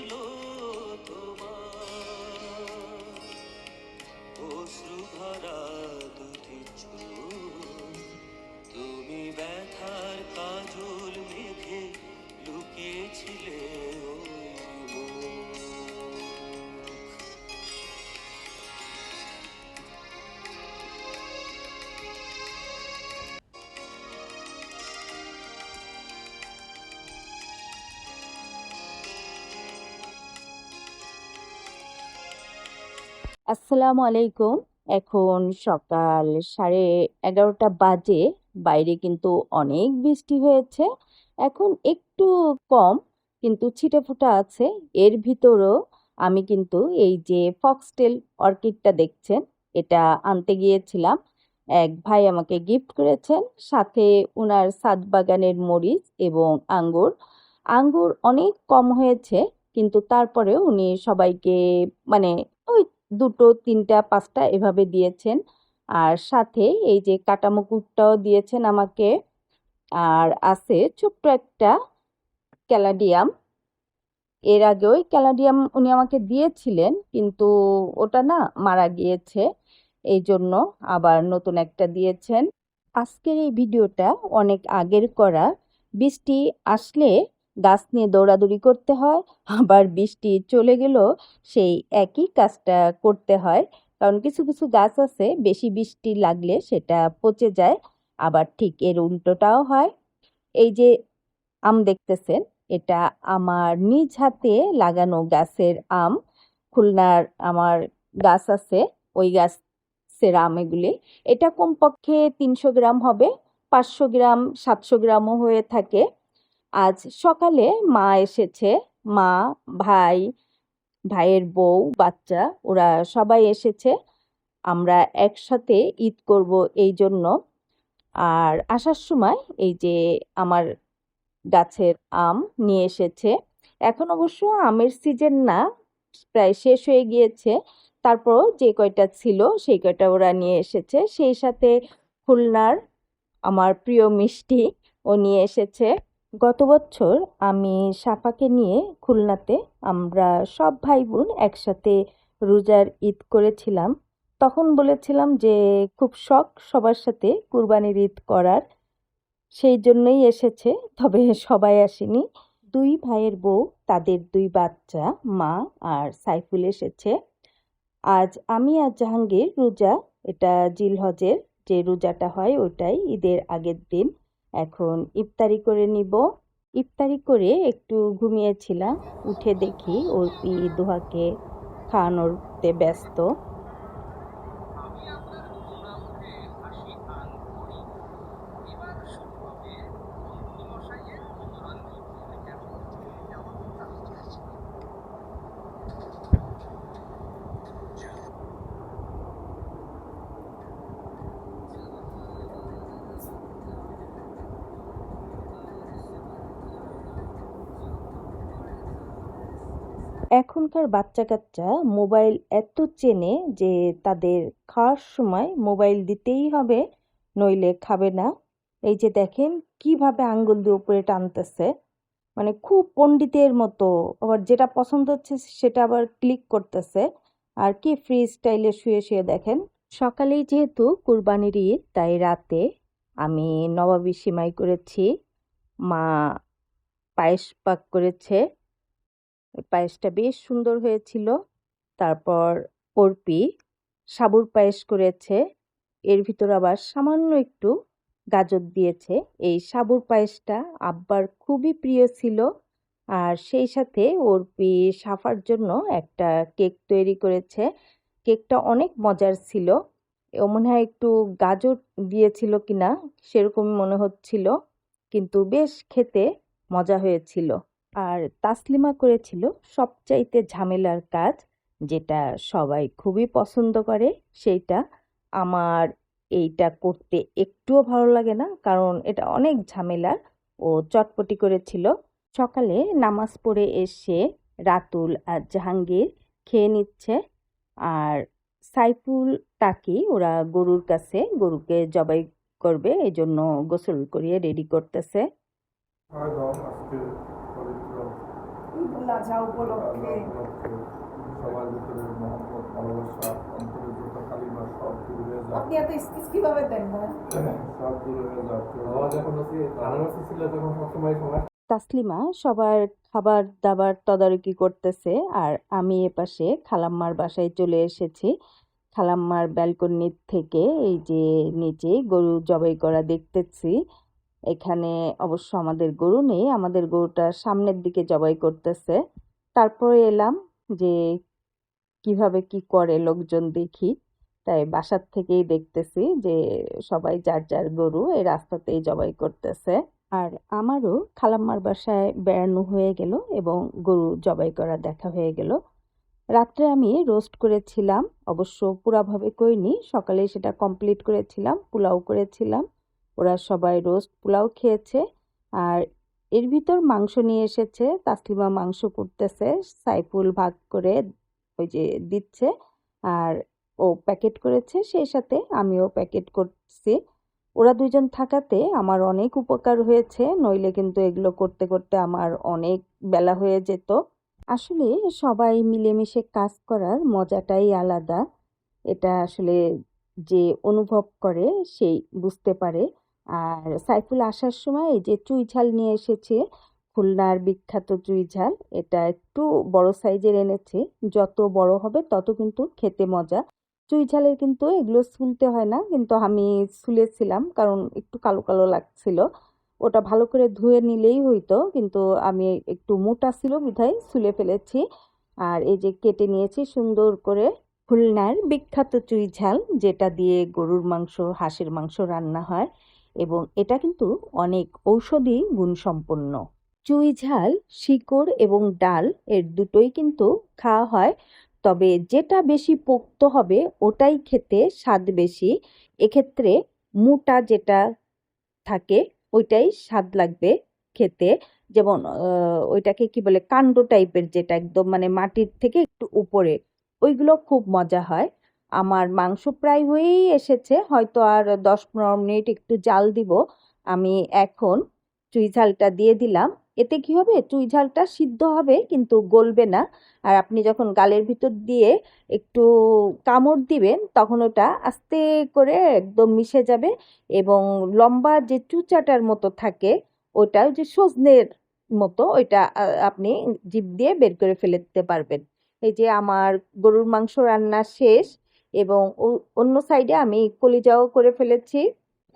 கையிலோ আসসালামু আলাইকুম। এখন সকাল সাড়ে এগারোটা বাজে, বাইরে কিন্তু অনেক বৃষ্টি হয়েছে। এখন একটু কম, কিন্তু ছিটেফোঁটা আছে। এর ভিতরও আমি কিন্তু এই যে ফক্সটেল অর্কিডটা দেখছেন, এটা আনতে গিয়েছিলাম। এক ভাই আমাকে গিফট করেছেন, সাথে উনার ছাদ বাগানের মরিচ এবং আঙ্গুর। আঙ্গুর অনেক কম হয়েছে, কিন্তু তারপরে উনি সবাইকে মানে ওই দুটো, তিনটা, পাঁচটা এভাবে দিয়েছেন। আর সাথে এই যে কাটা মুকুটটাও দিয়েছেন আমাকে। আর আছে ছোট্ট একটা ক্যালাডিয়াম। এর আগে ওই ক্যালাডিয়াম উনি আমাকে দিয়েছিলেন, কিন্তু ওটা না মারা গিয়েছে। এই জন্য আবার নতুন একটা দিয়েছেন। আজকের এই ভিডিওটা অনেক আগের করা। বৃষ্টি আসলে গাছ নিয়ে দৌড়াদৌড়ি করতে হয়, আবার বৃষ্টি চলে গেলেও সেই একই কাজটা করতে হয়। কারণ কিছু কিছু গাছ আছে, বেশি বৃষ্টি লাগলে সেটা পচে যায়, আবার ঠিক এর উল্টোটাও হয়। এই যে আম দেখতেছেন, এটা আমার নিজ হাতে লাগানো গাছের আম। খুলনার আমার গাছ আছে, ওই গাছের আম এগুলি। এটা কমপক্ষে তিনশো গ্রাম হবে, পাঁচশো গ্রাম, সাতশো গ্রামও হয়ে থাকে। আজ সকালে মা এসেছে। মা, ভাই, ভাইয়ের বউ, বাচ্চা, ওরা সবাই এসেছে। আমরা একসাথে ঈদ করব এই জন্য। আর আসার সময় এই যে আমার গাছের আম নিয়ে এসেছে। এখন অবশ্য আমের সিজন না, প্রায় শেষ হয়ে গিয়েছে। তারপরও যে কয়টা ছিল, সেই কয়টা ওরা নিয়ে এসেছে। সেই সাথে খুলনার আমার প্রিয় মিষ্টি ও নিয়ে এসেছে। গত বছর আমি সাফাকে নিয়ে খুলনাতে আমরা সব ভাই বোন একসাথে রোজার ঈদ করেছিলাম। তখন বলেছিলাম যে, খুব শখ সবার সাথে কুরবানির ঈদ করার। সেই জন্যই এসেছে। তবে সবাই আসেনি। দুই ভাইয়ের বউ, তাদের দুই বাচ্চা, মা আর সাইফুল এসেছে। আজ আমি আর জাহাঙ্গীর রোজা, এটা জিলহজের যে রোজাটা হয়, ওটাই ঈদের আগের দিন। এখন ইফতারি করে নিব। ইফতারি করে একটু ঘুমিয়েছিলাম, উঠে দেখি ওর পি দোহাকে খাওয়ানোরতে ব্যস্ত আমি আপনার গোমরা মুখে হাসি আন করি এবার শুরু হবে বন্ধু মশাইয়ের চূড়ান্ত ভূমিকা যেমন এখনকার বাচ্চা কাচ্চা মোবাইল এত চেনে যে তাদের খাওয়ার সময় মোবাইল দিতেই হবে, নইলে খাবে না। এই যে দেখেন কীভাবে আঙ্গুল দিয়ে উপরে টানতেছে। মানে খুব পণ্ডিতের মতো, আবার যেটা পছন্দ হচ্ছে সেটা আবার ক্লিক করতেছে। আর কি ফ্রি স্টাইলে শুয়ে শুয়ে দেখেন, সকালেই যেহেতু কুরবানির ঈদ, তাই রাতে আমি নবাবী সিমাই করেছি, মা পায়েস পাক করেছে। পায়েসটা বেশ সুন্দর হয়েছিল। তারপর অর্পি সাবুর পায়েস করেছে। এর ভিতর আবার সামান্য একটু গাজর দিয়েছে। এই সাবুর পায়েসটা আব্বার খুবই প্রিয় ছিল। আর সেই সাথে অর্পি সাফার জন্য একটা কেক তৈরি করেছে। কেকটা অনেক মজার ছিল। মনে হয় একটু গাজর দিয়েছিল কিনা সেরকম মনে হচ্ছিল। কিন্তু বেশ খেতে মজা হয়েছিল। আর তাসলিমা করেছিল সবচাইতে ঝামেলার কাজ, যেটা সবাই খুবই পছন্দ করে, সেইটা আমার এইটা করতে একটুও ভালো লাগে না, কারণ এটা অনেক ঝামেলার। ও চটপটি করেছিল, সকালে নামাজ পড়ে এসে রাতুল আর জাহাঙ্গীর খেয়ে নিচ্ছে আর সাইফুল তাকি ওরা গরুর কাছে, গরুকে জবাই করবে এই জন্য গোসল করিয়ে রেডি করতেছে। আজহা উপলক্ষে। সবার ভিতরে মহব্বত ভালোবাসা অন্তরে যত কালিমা সব দূর হয়ে যাক। আপনি এত স্কিচ কীভাবে দেন সব দূর হয়ে যাক। যখন ছিল তখন সবসময় সময় তাসলিমা সবার খাবার দাবার তদারকি করতেছে আর আমি এপাশে খালাম্মার বাসায় চলে এসেছি। খালাম্মার ব্যালকনির থেকে এই যে নিচে গরু জবাই করা দেখতেছি। এখানে অবশ্য আমাদের গরু নেই, আমাদের গরুটা সামনের দিকে জবাই করতেছে। তারপরে এলাম যে কীভাবে কি করে লোকজন দেখি। তাই বাসার থেকেই দেখতেছি যে সবাই যার যার গরু এই রাস্তাতেই জবাই করতেছে। আর আমারও খালাম্মার বাসায় বেড়ানো হয়ে গেল এবং গরু জবাই করা দেখা হয়ে গেল। রাত্রে আমি রোস্ট করেছিলাম, অবশ্য পুরাভাবে করিনি, সকালে সেটা কমপ্লিট করেছিলাম, পোলাও করেছিলাম। ওরা সবাই রোস্ট পোলাও খেয়েছে আর এর ভিতর মাংস নিয়ে এসেছে। তাসলিমা মাংস করতেছে, সাইফুল ভাগ করে ওই যে দিচ্ছে আর ও প্যাকেট করেছে। সেই সাথে আমিও প্যাকেট করছি। ওরা দুজন থাকাতে আমার অনেক উপকার হয়েছে, নইলে কিন্তু এগুলো করতে করতে আমার অনেক বেলা হয়ে যেত। আসলে সবাই মিলেমিশে কাজ করার মজাটাই আলাদা। এটা আসলে যে অনুভব করে সেই বুঝতে পারে। আর সাইফুল আসার সময় এই যে চুই ঝাল নিয়ে এসেছে, খুলনার বিখ্যাত চুই ঝাল, এটা একটু বড় সাইজের এনেছে, যত বড় হবে তত কিন্তু খেতে মজা। চুই ঝালের কিন্তু এগুলো সুলতে হয় না, কিন্তু আমি সুলেছিলাম কারণ একটু কালো কালো লাগছিল। ওটা ভালো করে ধুয়ে নিলেই হইতো, কিন্তু আমি একটু মোটা ছিল বিধায় সুলে ফেলেছি। আর এই যে কেটে নিয়েছি সুন্দর করে খুলনার বিখ্যাত চুই ঝাল, যেটা দিয়ে গরুর মাংস, হাঁসের মাংস রান্না হয়। এবং এটা কিন্তু অনেক ঔষধি গুণসম্পন্ন। চুই ঝাল, শিকড় এবং ডাল এর দুটোই কিন্তু খাওয়া হয়, তবে যেটা বেশি পোক্ত হবে ওটাই খেতে স্বাদ বেশি। এক্ষেত্রে মোটা যেটা থাকে ওইটাই স্বাদ লাগবে খেতে। যেমন ওইটাকে কি বলে, কাণ্ড টাইপের যেটা একদম মানে মাটির থেকে একটু উপরে, ওইগুলো খুব মজা হয়। আমার মাংস প্রায় হয়েই এসেছে, হয়তো আর দশ পনেরো মিনিট একটু জাল দিব। আমি এখন চুই ঝালটা দিয়ে দিলাম। এতে কি হবে? চুই ঝালটা সিদ্ধ হবে, কিন্তু গলবে না। আর আপনি যখন গালের ভিতর দিয়ে একটু কামড় দিবেন, তখন ওটা আস্তে করে একদম মিশে যাবে এবং লম্বা যে চুচাটার মতো থাকে ওটা যে সজনের মতো, ওইটা আপনি জিভ দিয়ে বের করে ফেলে দিতে পারবেন। এই যে আমার গরুর মাংস রান্না শেষ এবং অন্য সাইডে আমি কলিজাও করে ফেলেছি।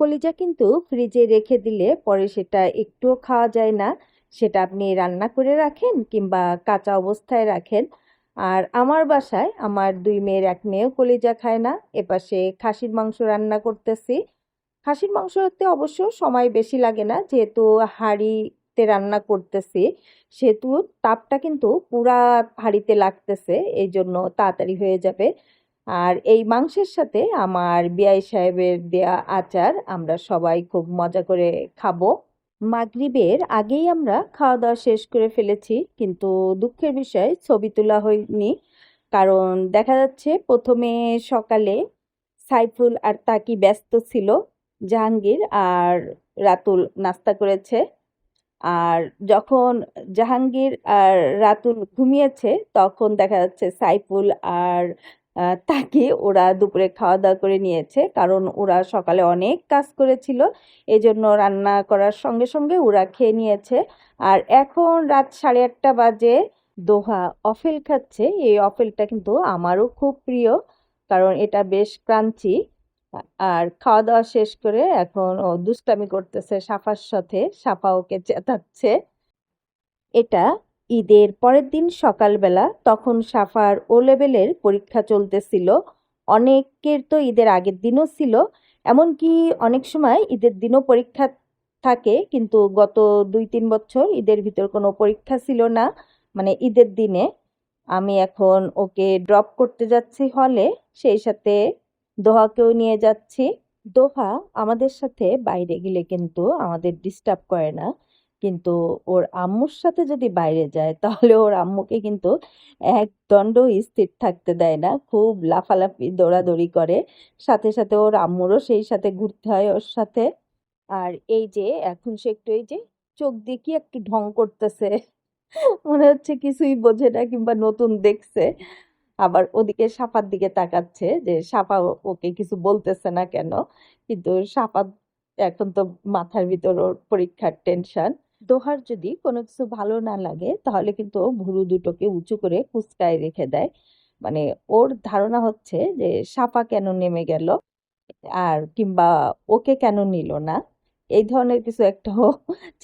কলিজা কিন্তু ফ্রিজে রেখে দিলে পরে সেটা একটুও খাওয়া যায় না। সেটা আপনি রান্না করে রাখেন কিংবা কাঁচা অবস্থায় রাখেন। আর আমার বাসায় আমার দুই মেয়ের এক মেয়েও কলিজা খায় না। এপাশে খাসির মাংস রান্না করতেছি। খাসির মাংস মাংসতে অবশ্য সময় বেশি লাগে না। যেহেতু হাঁড়িতে রান্না করতেছি, সেহেতু তাপটা কিন্তু পুরা হাঁড়িতে লাগতেছে। এই জন্য তাড়াতাড়ি হয়ে যাবে। আর এই মাংসের সাথে আমার বিআই সাহেবের দেয়া আচার আমরা সবাই খুব মজা করে খাব। মাগরিবের আগেই আমরা খাওয়া দাওয়া শেষ করে ফেলেছি, কিন্তু দুঃখের বিষয় ছবি তোলা হয়নি। কারণ দেখা যাচ্ছে প্রথমে সকালে সাইফুল আর তাকি ব্যস্ত ছিল জাহাঙ্গীর আর রাতুল নাস্তা করেছে। আর যখন জাহাঙ্গীর আর রাতুল ঘুমিয়েছে, তখন দেখা যাচ্ছে সাইফুল আর তাকে ওরা দুপুরে খাওয়া দাওয়া করে নিয়েছে। কারণ ওরা সকালে অনেক কাজ করেছিল এই জন্য রান্না করার সঙ্গে সঙ্গে ওরা খেয়ে নিয়েছে। আর এখন রাত সাড়ে আটটা বাজে, দোহা অফেল খাচ্ছে। এই অফেলটা কিন্তু আমারও খুব প্রিয়, কারণ এটা বেশ ক্রাঞ্চি আর খাওয়া দাওয়া শেষ করে এখন ও দুষ্টামি করতেছে সাফার সাথে সাফা ওকে চেতাচ্ছে। এটা ঈদের পরের দিন সকালবেলা তখন সাফার ও লেভেলের পরীক্ষা চলতেছিল। অনেকের তো ঈদের আগের দিনও ছিল, এমনকি অনেক সময় ঈদের দিনও পরীক্ষা থাকে, কিন্তু গত দুই তিন বছর ঈদের ভিতর কোনো পরীক্ষা ছিল না মানে ঈদের দিনে। আমি এখন ওকে ড্রপ করতে যাচ্ছি হলে, সেই সাথে দোহাকেও নিয়ে যাচ্ছি। দোহা আমাদের সাথে বাইরে গেলে কিন্তু আমাদের ডিস্টার্ব করে না। কিন্তু ওর আম্মুর সাথে যদি বাইরে যায়, তাহলে ওর আম্মুকে কিন্তু এক দণ্ড স্থির থাকতে দেয় না। খুব লাফালাফি, দৌড়াদৌড়ি করে। সাথে সাথে ওর আম্মুরও সেই সাথে ঘুরতে হয় ওর সাথে। আর এই যে, এখন সে একটু এই যে চোখ দিয়ে কি একটু ঢং করতেছে। মনে হচ্ছে কিছুই বোঝে না কিংবা নতুন দেখছে। আবার ওদিকে সাফার দিকে তাকাচ্ছে যে ও- ওকে কিছু বলতেছে না কেন? কিন্তু সাফা এখন তো মাথার ভিতর ওর পরীক্ষার টেনশন দোহার যদি কোনো কিছু ভালো না লাগে, তাহলে কিন্তু ভুরু দুটোকে উঁচু করে কুঁচকায় রেখে দেয়। মানে ওর ধারণা হচ্ছে যে সাফা কেন নেমে গেল আর কিংবা ওকে কেন নিল না? এই ধরনের কিছু একটা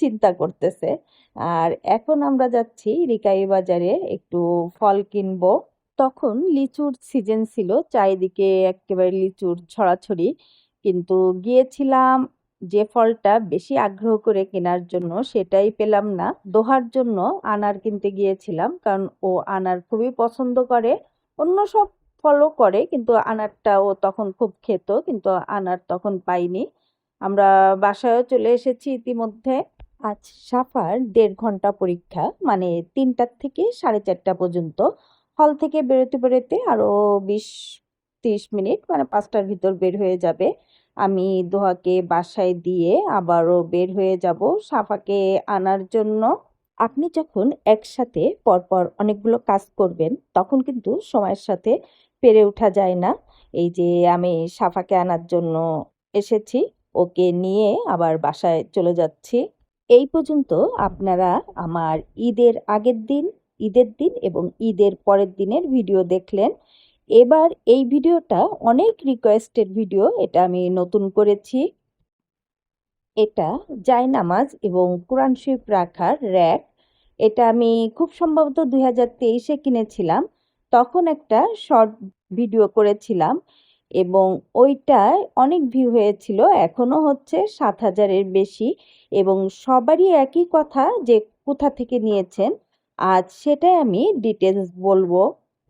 চিন্তা করতেছে। আর এখন আমরা যাচ্ছি রিকাই বাজারে একটু ফল কিনবো। তখন লিচুর সিজন ছিল, চারিদিকে একেবারে লিচুর ছড়াছড়ি। কিন্তু গিয়েছিলাম যে ফলটা বেশি আগ্রহ করে কেনার জন্য সেটাই পেলাম না। দোহার জন্য আনার কিনতে গিয়েছিলাম, কারণ ও আনার খুবই পছন্দ করে, অন্য সব ফলও করে, কিন্তু আনারটা ও তখন খুব খেত, কিন্তু আনার তখন পাইনি। আমরা বাসায়ও চলে এসেছি ইতিমধ্যে। আজ সাফার দেড় ঘণ্টা পরীক্ষা মানে তিনটার থেকে সাড়ে চারটা পর্যন্ত। হল থেকে বেরোতে বেরোতে আরও বিশ তিরিশ মিনিট মানে পাঁচটার ভিতর বের হয়ে যাবে। আমি দোহাকে বাসায় দিয়ে আবারও বের হয়ে যাব সাফাকে আনার জন্য। আপনি যখন একসাথে পরপর অনেকগুলো কাজ করবেন, তখন কিন্তু সময়ের সাথে পেরে ওঠা যায় না। এই যে আমি সাফাকে আনার জন্য এসেছি, ওকে নিয়ে আবার বাসায় চলে যাচ্ছি। এই পর্যন্ত আপনারা আমার ঈদের আগের দিন, ঈদের দিন এবং ঈদের পরের দিনের ভিডিও দেখলেন। এবার এই ভিডিওটা অনেক রিকোয়েস্টেড ভিডিও এটা আমি নতুন করেছি। এটা জায়নামাজ এবং কোরআন শরীফ রাখার র্যাক এটা আমি খুব সম্ভবত দুই হাজার তেইশে কিনেছিলাম। তখন একটা শর্ট ভিডিও করেছিলাম এবং ওইটায় অনেক ভিউ হয়েছিল এখনও হচ্ছে সাত হাজারের বেশি এবং সবারই একই কথা যে কোথা থেকে নিয়েছেন, আজ সেটাই আমি ডিটেলস বলব।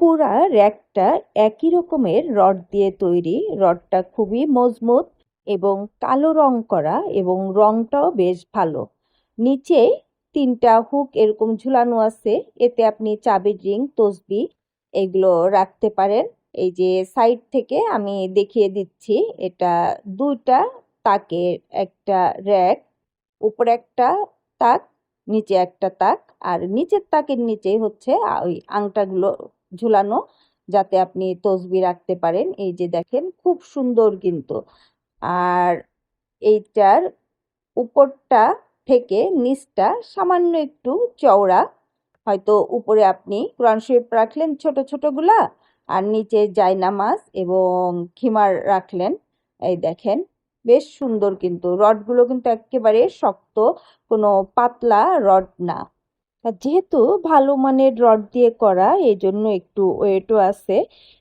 পুরা র্যাকটা একই রকমের রড দিয়ে তৈরি। রডটা খুবই মজবুত এবং কালো রং করা এবং রংটাও বেশ ভালো। নিচে তিনটা হুক এরকম ঝুলানো আছে। এতে আপনি চাবির রিং, তসবি এগুলো রাখতে পারেন। এই যে সাইড থেকে আমি দেখিয়ে দিচ্ছি, এটা দুইটা তাকের একটা র্যাক, উপরে একটা তাক, নিচে একটা তাক, আর নিচের তাকের নিচে হচ্ছে ওই আংটাগুলো ঝুলানো যাতে আপনি তসবি রাখতে পারেন। এই যে দেখেন, খুব সুন্দর কিন্তু। আর এইটার উপরটা থেকে নিচটা সামান্য একটু চওড়া। হয়তো উপরে আপনি কোরআন শরীফ রাখলেন ছোট ছোটগুলা আর নিচে জায়নামাজ এবং খিমার রাখলেন। এই দেখেন, বেশ সুন্দর কিন্তু। রডগুলো কিন্তু একেবারে শক্ত, কোনো পাতলা রড না। আর যেহেতু ভালো মানের রড দিয়ে করা এই জন্য একটু ওয়েটও আছে।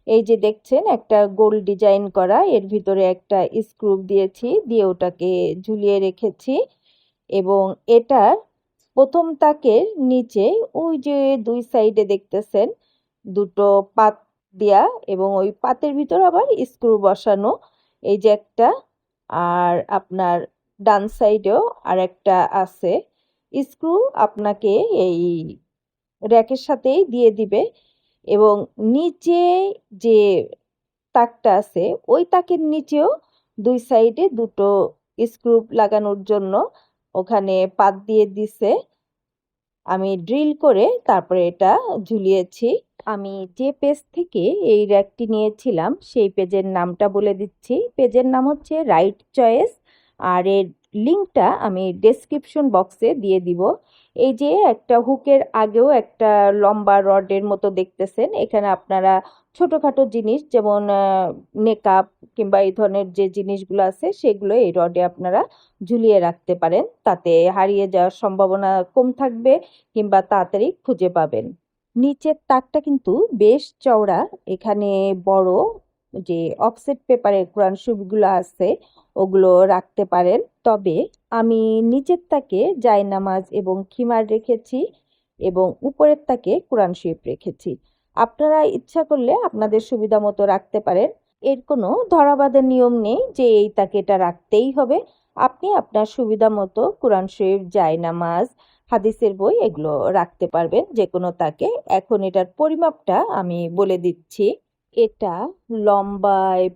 এই যে দেখছেন, একটা গোল ডিজাইন করা, এর ভিতরে একটা স্ক্রু দিয়েছি, দিয়ে ওটাকে ঝুলিয়ে রেখেছি। এবং এটার প্রথম তাকের নিচে ওই যে দুই সাইডে দেখতেছেন, দুটো পাত দেয়া এবং ওই পাতের ভিতর আবার স্ক্রু বসানো। এই যে একটা, আর আপনার ডান সাইডেও আর একটা আছে। স্ক্রু আপনাকে এই র্যাকের সাথেই দিয়ে দিবে এবং নিচে যে তাকটা আছে, ওই তাকের নিচেও দুই সাইডে দুটো স্ক্রু লাগানোর জন্য ওখানে পাত দিয়ে দিছে। আমি ড্রিল করে তারপরে এটা ঝুলিয়েছি। আমি যে পেজ থেকে এই র্যাকটি নিয়েছিলাম, সেই পেজের নামটা বলে দিচ্ছি। পেজের নাম হচ্ছে রাইট চয়েস আর এর লিঙ্কটা আমি ডেসক্রিপশন বক্সে দিয়ে দিব। এই যে একটা হুকের আগেও একটা লম্বা রডের মতো দেখতেছেন, এখানে আপনারা ছোটোখাটো জিনিস যেমন নেকআপ কিংবা এই ধরনের যে জিনিসগুলো আছে, সেগুলো এই রডে আপনারা ঝুলিয়ে রাখতে পারেন। তাতে হারিয়ে যাওয়ার সম্ভাবনা কম থাকবে কিংবা তাড়াতাড়ি খুঁজে পাবেন। নিচের তাকটা কিন্তু বেশ চওড়া, এখানে বড় যে অফসেট পেপারের কোরআন শরীফগুলো আছে, ওগুলো রাখতে পারেন। তবে আমি নিচের তাকে জায়নামাজ এবং খিমার রেখেছি এবং উপরের তাকে কোরআন শরীফ রেখেছি। আপনারা ইচ্ছা করলে আপনাদের সুবিধা মতো রাখতে পারেন। এর কোনো ধরাবাঁধা নিয়ম নেই যে এই তাকে এটা রাখতেই হবে। আপনি আপনার সুবিধা মতো কোরআন শরীফ, জায়নামাজ, হাদিসের বই এগুলো রাখতে পারবেন। যে কোনো তাকে এখন এটার পরিমাপটা আমি বলে দিচ্ছি। এটা লম্বায়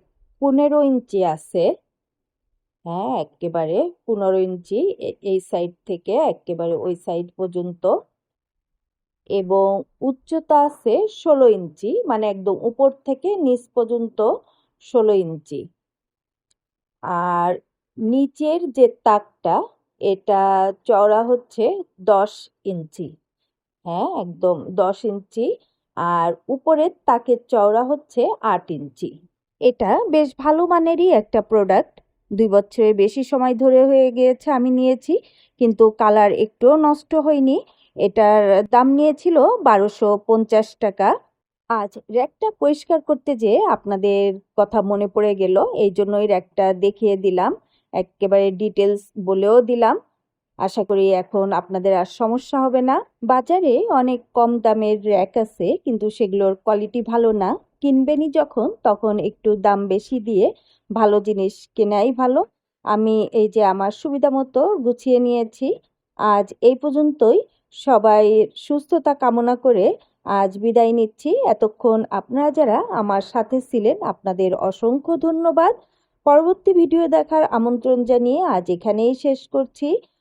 পনেরো ইঞ্চি আছে। হ্যাঁ একেবারে পনেরো ইঞ্চি এই সাইড থেকে একেবারে ওই সাইড পর্যন্ত। এবং উচ্চতা আছে ষোলো ইঞ্চি মানে একদম উপর থেকে নিচ পর্যন্ত ষোলো ইঞ্চি। আর নিচের যে তাকটা, এটা চওড়া হচ্ছে দশ ইঞ্চি। হ্যাঁ একদম দশ ইঞ্চি আর উপরের তাকের চওড়া হচ্ছে আট ইঞ্চি। এটা বেশ ভালো মানেরই একটা প্রোডাক্ট দুই বছরের বেশি সময় ধরে হয়ে গিয়েছে, আমি নিয়েছি, কিন্তু কালার একটুও নষ্ট হয়নি। এটার দাম নিয়েছিল বারোশো পঞ্চাশ টাকা। আজ র্যাকটা পরিষ্কার করতে যেয়ে আপনাদের কথা মনে পড়ে গেল, এই জন্যই র্যাকটা দেখিয়ে দিলাম। একেবারে ডিটেলস বলেও দিলাম। আশা করি এখন আপনাদের আর সমস্যা হবে না। বাজারে অনেক কম দামের র্যাক আছে, কিন্তু সেগুলোর কোয়ালিটি ভালো না। কিনবেনই যখন, তখন একটু দাম বেশি দিয়ে ভালো জিনিস কেনাই ভালো। আমি এই যে আমার সুবিধা মতো গুছিয়ে নিয়েছি। আজ এই পর্যন্তই। সবাই সুস্থতা কামনা করে আজ বিদায় নিচ্ছি। এতক্ষণ আপনারা যারা আমার সাথে ছিলেন, আপনাদের অসংখ্য ধন্যবাদ। পরবর্তী ভিডিও দেখার আমন্ত্রণ জানিয়ে আজ এখানেই শেষ করছি।